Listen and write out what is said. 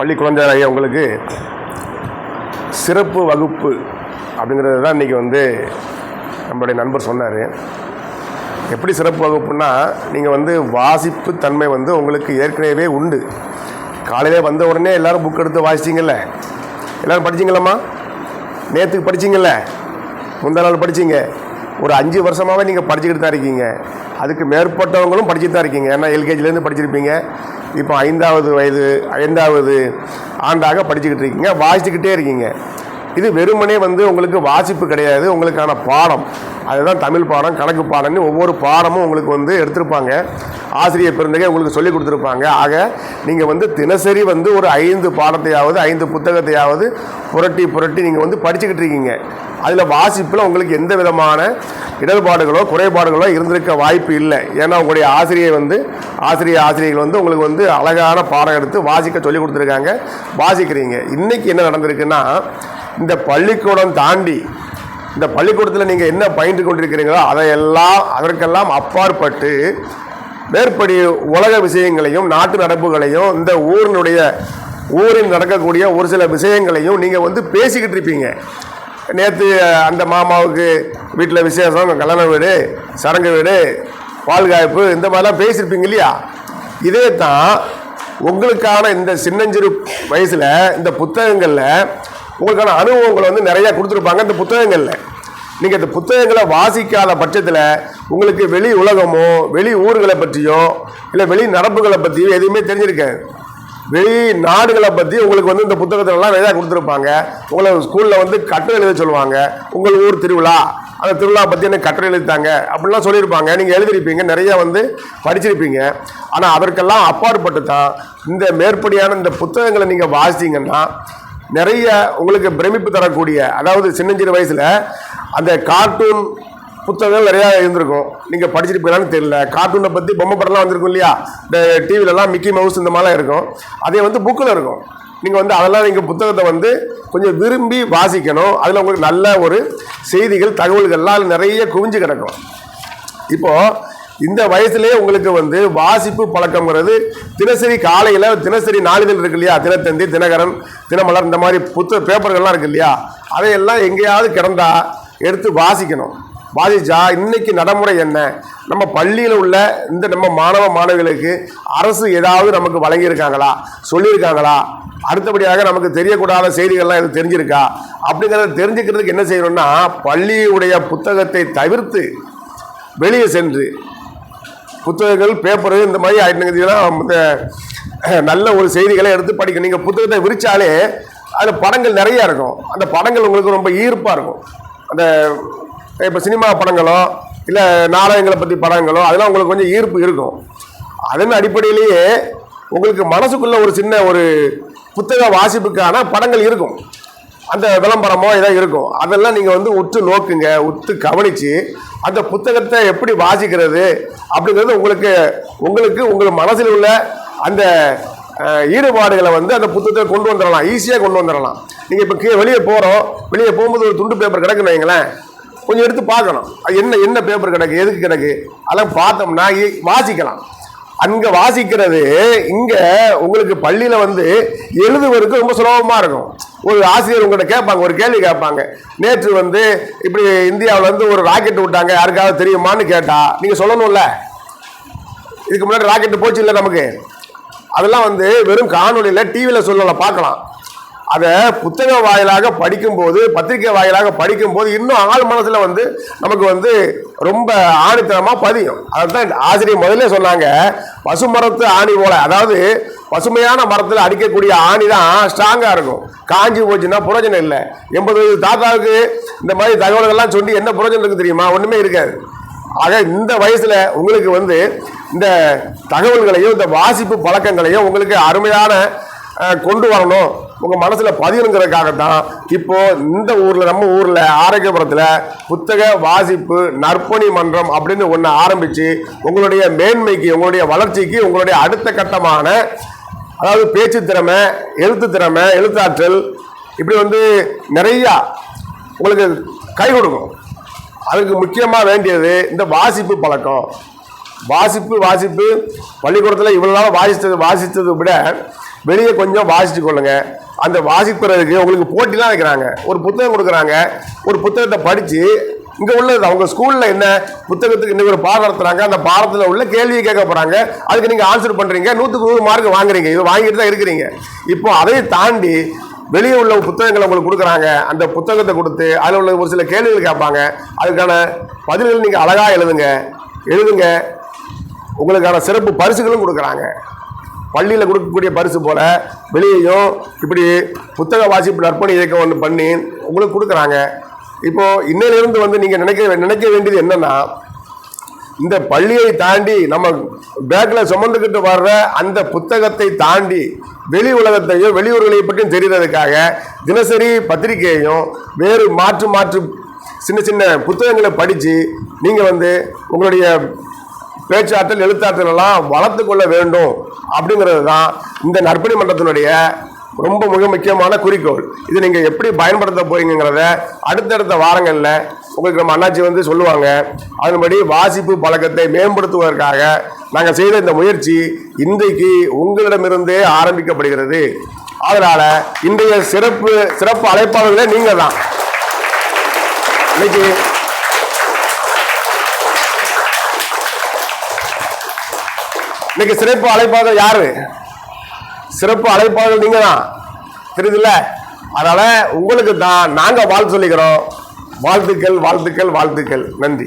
பள்ளி குழந்தைகள் ஐயா உங்களுக்கு சிறப்பு வகுப்பு அப்படிங்கிறது தான் இன்றைக்கி வந்து நம்மளுடைய நண்பர் சொன்னார். எப்படி சிறப்பு வகுப்புன்னா நீங்கள் வந்து வாசிப்பு தன்மை வந்து உங்களுக்கு ஏற்கனவே உண்டு. காலையில் வந்த உடனே எல்லாரும் புக் எடுத்து வாசிச்சிங்கல்ல? எல்லோரும் படிச்சிங்களம்மா? நேற்றுக்கு படிச்சிங்கல்ல? முந்தா நாள் படிச்சிங்க. ஒரு அஞ்சு வருஷமாகவே நீங்கள் படிச்சுக்கிட்டு தான் இருக்கீங்க. அதுக்கு மேற்பட்டவங்களும் படிச்சுட்டு தான் இருக்கீங்க. ஏன்னா எல்கேஜிலேருந்து படிச்சிருப்பீங்க. இப்போ ஐந்தாவது வயது ஐந்தாவது ஆண்டாக படிச்சுக்கிட்டு இருக்கீங்க. வாசிச்சுக்கிட்டே இருக்கீங்க. இது வெறுமனே வந்து உங்களுக்கு வாசிப்பு கிடையாது உங்களுக்கான பாடம். அதுதான் தமிழ் பாடம் கணக்கு பாடம்னு ஒவ்வொரு பாடமும் உங்களுக்கு வந்து எடுத்திருப்பாங்க. ஆசிரியர் பெருந்தகை உங்களுக்கு சொல்லி கொடுத்துருப்பாங்க. ஆக நீங்கள் வந்து தினசரி வந்து ஒரு ஐந்து பாடத்தையாவது ஐந்து புத்தகத்தையாவது புரட்டி புரட்டி நீங்கள் வந்து படிச்சுக்கிட்டு இருக்கீங்க. அதில் வாசிப்பில் உங்களுக்கு எந்த விதமான இடர்பாடுகளோ குறைபாடுகளோ இருந்திருக்க வாய்ப்பு இல்லை. ஏன்னா உங்களுடைய ஆசிரியை வந்து ஆசிரியர் ஆசிரியர்கள் வந்து உங்களுக்கு வந்து அழகான பாடம் எடுத்து வாசிக்க சொல்லி கொடுத்துருக்காங்க. வாசிக்கிறீங்க. இன்றைக்கி என்ன நடந்திருக்குன்னா இந்த பள்ளிக்கூடம் தாண்டி இந்த பள்ளிக்கூடத்தில் நீங்கள் என்ன பயின்று கொண்டிருக்கிறீங்களோ அதையெல்லாம் அதற்கெல்லாம் அப்பாற்பட்டு மேற்படி உலக விஷயங்களையும் நாட்டு நடப்புகளையும் இந்த ஊரினுடைய ஊரில் நடக்கக்கூடிய ஒரு சில விஷயங்களையும் நீங்கள் வந்து பேசிக்கிட்டு இருப்பீங்க. நேற்று அந்த மாமாவுக்கு வீட்டில் விசேஷம் கல்யாண வீடு சடங்கு வீடு பால்காய்ப்பு இந்த மாதிரிலாம் பேசியிருப்பீங்க இல்லையா? இதே தான் உங்களுக்கான இந்த சின்னஞ்சிறு வயசில் இந்த புத்தகங்களில் உங்களுக்கான அனுபவங்களை வந்து நிறையா கொடுத்துருப்பாங்க இந்த புத்தகங்களில். நீங்கள் இந்த புத்தகங்களை வாசிக்காத பட்சத்தில் உங்களுக்கு வெளி உலகமோ வெளி ஊர்களை பற்றியோ இல்லை வெளி நடப்புகளை பற்றியோ எதுவுமே தெரிஞ்சிருக்காது வெளி நாடுகளை பற்றி உங்களுக்கு வந்து இந்த புத்தகத்திலலாம் நிறையா கொடுத்துருப்பாங்க. உங்களை ஸ்கூலில் வந்து கட்டுரை எழுத சொல்லுவாங்க. உங்கள் ஊர் திருவிழா அந்த திருவிழா பற்றி எனக்கு கட்டுரை எழுதித்தாங்க அப்படிலாம் சொல்லியிருப்பாங்க. நீங்கள் எழுதிருப்பீங்க நிறையா வந்து படிச்சிருப்பீங்க. ஆனால் அதற்கெல்லாம் அப்பாற்பட்டு தான் இந்த மேற்படியான இந்த புத்தகங்களை நீங்கள் வாசித்தீங்கன்னா நிறைய உங்களுக்கு பிரமிப்பு தரக்கூடிய அதாவது சின்னஞ்சிறு வயசில் அந்த கார்ட்டூன் புத்தகங்கள் நிறையா இருந்திருக்கும். நீங்கள் படிச்சிருப்பீங்களான்னு தெரியல. கார்ட்டூனை பற்றி பொம்மை படம்லாம் வந்திருக்கும் இல்லையா? இந்த டிவிலலாம் மிக்கி மவுஸ் இந்த மாதிரிலாம் இருக்கும். அதே வந்து புக்கில் இருக்கும். நீங்கள் வந்து அதெல்லாம் நீங்கள் புத்தகத்தை வந்து கொஞ்சம் விரும்பி வாசிக்கணும். அதில் உங்களுக்கு நல்ல ஒரு செய்திகள் தகவல்கள்லாம் நிறைய குவிஞ்சு கிடக்கும். இப்போது இந்த வயசுலேயே உங்களுக்கு வந்து வாசிப்பு பழக்கங்கிறது தினசரி காலையில் தினசரி நாளிதழ் இருக்கு இல்லையா? தினத்தந்தி தினகரன் தினமலர் இந்த மாதிரி புத்த பேப்பர்கள்லாம் இருக்கு இல்லையா? அதையெல்லாம் எங்கேயாவது கிடந்தா எடுத்து வாசிக்கணும். வாசிச்சா இன்னைக்கு நடைமுறை என்ன? நம்ம பள்ளியில் உள்ள இந்த நம்ம மாணவ மாணவிகளுக்கு அரசு ஏதாவது நமக்கு வழங்கியிருக்காங்களா? சொல்லியிருக்காங்களா? அடுத்தபடியாக நமக்கு தெரியக்கூடாத செய்திகள்லாம் எதுவும் தெரிஞ்சிருக்கா? அப்படிங்கிறத தெரிஞ்சுக்கிறதுக்கு என்ன செய்யணும்னா பள்ளியுடைய புத்தகத்தை தவிர்த்து வெளியே சென்று புத்தகங்கள் பேப்பரு இந்த மாதிரி ஆயிட்டுலாம் இந்த நல்ல ஒரு செய்திகளை எடுத்து படிக்கணும். நீங்கள் புத்தகத்தை விரிச்சாலே அதில் படங்கள் நிறையா இருக்கும். அந்த படங்கள் உங்களுக்கு ரொம்ப ஈர்ப்பாக இருக்கும். அந்த இப்போ சினிமா படங்களோ இல்லை நாடகங்களை பற்றி படங்களோ அதெல்லாம் உங்களுக்கு கொஞ்சம் ஈர்ப்பு இருக்கும். அதன் அடிப்படையிலேயே உங்களுக்கு மனசுக்குள்ள ஒரு சின்ன ஒரு புத்தக வாசிப்புக்கான படங்கள் இருக்கும். அந்த விளம்பரமோ இதாக இருக்கும். அதெல்லாம் நீங்கள் வந்து உற்று நோக்குங்க. உற்று கவனித்து அந்த புத்தகத்தை எப்படி வாசிக்கிறது அப்படிங்கிறது உங்களுக்கு உங்களுக்கு உங்கள் மனசில் உள்ள அந்த ஈடுபாடுகளை வந்து அந்த புத்தகத்தை கொண்டு வந்துடலாம். ஈஸியாக கொண்டு வந்துடலாம். நீங்கள் இப்போ கீழே வெளியே போகிறோம் வெளியே போகும்போது ஒரு துண்டு பேப்பர் கிடக்குன்னு வைங்களேன். கொஞ்சம் எடுத்து பார்க்கணும். அது என்ன என்ன பேப்பர் கிடக்கு எதுக்கு கிடக்கு? அதெல்லாம் பார்த்தோம்னா இ- வாசிக்கலாம். அங்கே வாசிக்கிறது இங்கே உங்களுக்கு பள்ளியில் வந்து எழுதுவதற்கு ரொம்ப சுலபமாக இருக்கும். ஒரு ஆசிரியர் உங்கள்கிட்ட கேட்பாங்க ஒரு கேள்வி கேட்பாங்க. நேற்று வந்து இப்படி இந்தியாவில் வந்து ஒரு ராக்கெட் விட்டாங்க யாருக்காவது தெரியுமான்னு கேட்டா நீங்கள் சொல்லணும்ல? இதுக்கு முன்னாடி ராக்கெட் போச்சு இல்லை நமக்கு? அதெல்லாம் வந்து வெறும் காணொலியில் டிவியில் சொல்லலாம் பார்க்கலாம். அதை புத்தக வாயிலாக படிக்கும்போது பத்திரிக்கை வாயிலாக படிக்கும்போது இன்னும் ஆள் மனசில் வந்து நமக்கு வந்து ரொம்ப ஆணித்தனமாக பதியும். அதுதான் ஆசிரியர் முதல்ல சொன்னாங்க பசுமரத்து ஆணி போல. அதாவது பசுமையான மரத்தில் அடிக்கக்கூடிய ஆணி தான் ஸ்ட்ராங்காக இருக்கும். காஞ்சி போச்சுன்னா புரோஜனம் இல்லை. எண்பது வயது தாத்தாவுக்கு இந்த மாதிரி தகவல்கள்லாம் சொல்லி என்ன புரோஜனம் இருக்குது தெரியுமா? ஒன்றுமே இருக்காது. ஆக இந்த வயசில் உங்களுக்கு வந்து இந்த தகவல்களையும் இந்த வாசிப்பு பழக்கங்களையும் உங்களுக்கு அருமையான கொண்டு வரணும். உங்கள் மனசில் பதியணுங்கிறதுக்காகத்தான் இப்போ இந்த ஊரில் நம்ம ஊரில் ஆரோக்கியபுரத்தில் புத்தக வாசிப்பு நற்பணி மன்றம் அப்படின்னு ஒன்று ஆரம்பித்து உங்களுடைய மேன்மைக்கு உங்களுடைய வளர்ச்சிக்கு உங்களுடைய அடுத்த கட்டமான அதாவது பேச்சு திறமை எழுத்து திறமை எழுத்தாற்றல் இப்படி வந்து நிறையா உங்களுக்கு கை கொடுக்கும். அதுக்கு முக்கியமாக வேண்டியது இந்த வாசிப்பு பழக்கம். வாசிப்பு வாசிப்பு பள்ளிக்கூடத்தில் இவ்வளோ நாள் வாசித்தது வாசித்ததை விட வெளியே கொஞ்சம் வாசித்து கொள்ளுங்க. அந்த வாசிப்பதற்கு உங்களுக்கு போட்டிலாம் வைக்கிறாங்க. ஒரு புத்தகம் கொடுக்குறாங்க. ஒரு புத்தகத்தை படித்து இங்கே உள்ளது. அவங்க ஸ்கூலில் என்ன புத்தகத்துக்கு இன்னைக்கு ஒரு பாடம் நடத்துறாங்க அந்த பாடத்தில் உள்ள கேள்வியை கேட்க போகிறாங்க அதுக்கு நீங்கள் ஆன்சர் பண்ணுறீங்க நூற்றுக்கு நூறு மார்க் வாங்குறீங்க. இது வாங்கிட்டு தான் இருக்கிறீங்க. இப்போ அதை தாண்டி வெளியே உள்ள புத்தகங்களை உங்களுக்கு கொடுக்குறாங்க. அந்த புத்தகத்தை கொடுத்து அதில் உள்ள ஒரு சில கேள்விகள் கேட்பாங்க. அதுக்கான பதில்கள் நீங்கள் அழகாக எழுதுங்க. எழுதுங்க. உங்களுக்கான சிறப்பு பரிசுகளும் கொடுக்குறாங்க. பள்ளியில் கொடுக்கக்கூடிய பரிசு போல் வெளியேயும் இப்படி புத்தக வாசிப்பு நற்பணி இயக்கம் ஒன்று பண்ணி உங்களுக்கு கொடுக்குறாங்க. இப்போது இன்னையிலிருந்து வந்து நீங்கள் நினைக்க நினைக்க வேண்டியது என்னென்னா இந்த பள்ளியை தாண்டி நம்ம பேக்கில் சுமந்துக்கிட்டு வர்ற அந்த புத்தகத்தை தாண்டி வெளி உலகத்தையும் வெளியூர்களை பற்றியும் தெரிகிறதுக்காக தினசரி பத்திரிகையையும் வேறு மாற்று மாற்று சின்ன சின்ன புத்தகங்களை படித்து நீங்கள் வந்து உங்களுடைய பேச்சாற்றல் எழுத்தாற்றலெல்லாம் வளர்த்து கொள்ள வேண்டும் அப்படிங்கிறது தான் இந்த நற்பணி மன்றத்தினுடைய ரொம்ப மிக முக்கியமான குறிக்கோள். இது நீங்கள் எப்படி பயன்படுத்த போறீங்கிறத அடுத்தடுத்த வாரங்களில் உங்களுக்கு நம்ம அண்ணாச்சி வந்து சொல்லுவாங்க. அதன்படி வாசிப்பு பழக்கத்தை மேம்படுத்துவதற்காக நாங்கள் செய்த இந்த முயற்சி இன்றைக்கு உங்களிடமிருந்தே ஆரம்பிக்கப்படுகிறது. அதனால் இன்றைய சிறப்பு சிறப்பு அழைப்பாளர்களே நீங்கள் தான் இன்னைக்கு இன்னைக்கு சிறப்பு அழைப்பாளர் யாரு? சிறப்பு அழைப்பாளர் நீங்க தான் தெரியுதுல்ல? அதனால உங்களுக்கு தான் நாங்க வாழ்த்து சொல்லிக்கிறோம். வாழ்த்துக்கள் வாழ்த்துக்கள் வாழ்த்துக்கள். நன்றி.